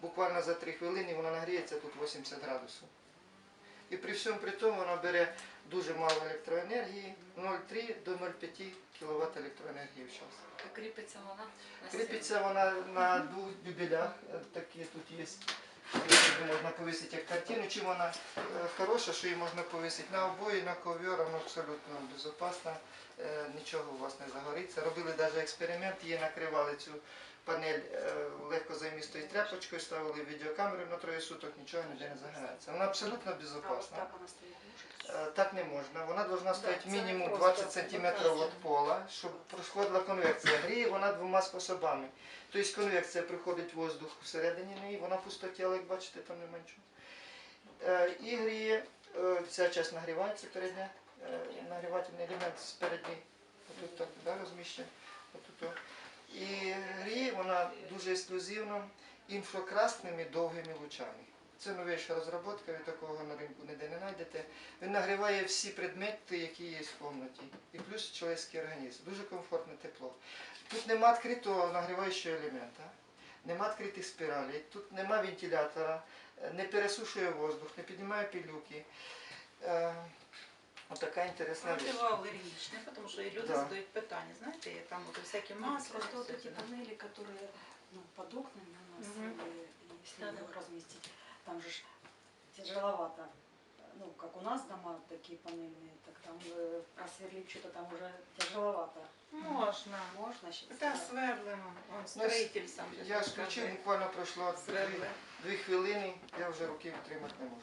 Буквально за 3 хвилини вона нагріється тут 80 градусів. І при всьому при тому вона бере дуже мало електроенергії, 0,3 до 0,5 кВт електроенергії в час. Кріпиться вона Кріпиться вона на двох дюбелях, е, такі тут є. Повісити як картину. Чим вона е, хороша, що її можна повісити на обої, на ковер, вона абсолютно безпечна, е, нічого у вас не загориться. Робили навіть експеримент, її накривали цю панель е, легкозаймістою тряпочкою, ставили відеокамеру на троє суток, нічого ніде не загорається. Вона абсолютно безпечна. так не можна. Вона повинна стояти мінімум 20 см від пола, щоб проходила конвекція. Гріє вона двома способами. Тобто конвекція приходить воздух всередині неї, вона пустотіла, як бачите, там нема нічого. Е, І гріє, е, ця частина нагрівається передня, е, нагрівательний елемент спереді, отут так да, розміщений. Отут. І гріє вона дуже ексклюзивно інфракрасними довгими лучами. Це новіша розробка, ви такого на ринку ніде не знайдете. Він нагріває всі предмети, які є в кімнаті. І плюс чоловічий організм. Дуже комфортне тепло. Тут нема відкритого нагріваючого елемента, нема відкритих спіралей, тут нема вентилятора, е, не пересушує воздух, не піднімає пилюки. Е, Отака інтересна річ. Противоалергічне, тому що і люди Да. задають питання, знаєте, там от всякі маски. Просто вот все эти це, да. панели, которые ну, под окнами у нас, Мгм. или если Да-да. их разместить, там же ж тяжеловато. Ну, как у нас дома такие панельные, так там э, просверлить что-то там уже тяжеловато. Можна. Можна ще Та сверлимо. Он строїтель сам Я ж включив, буквально пройшло Сверле. дві хвилини, я вже руки втримати не можу.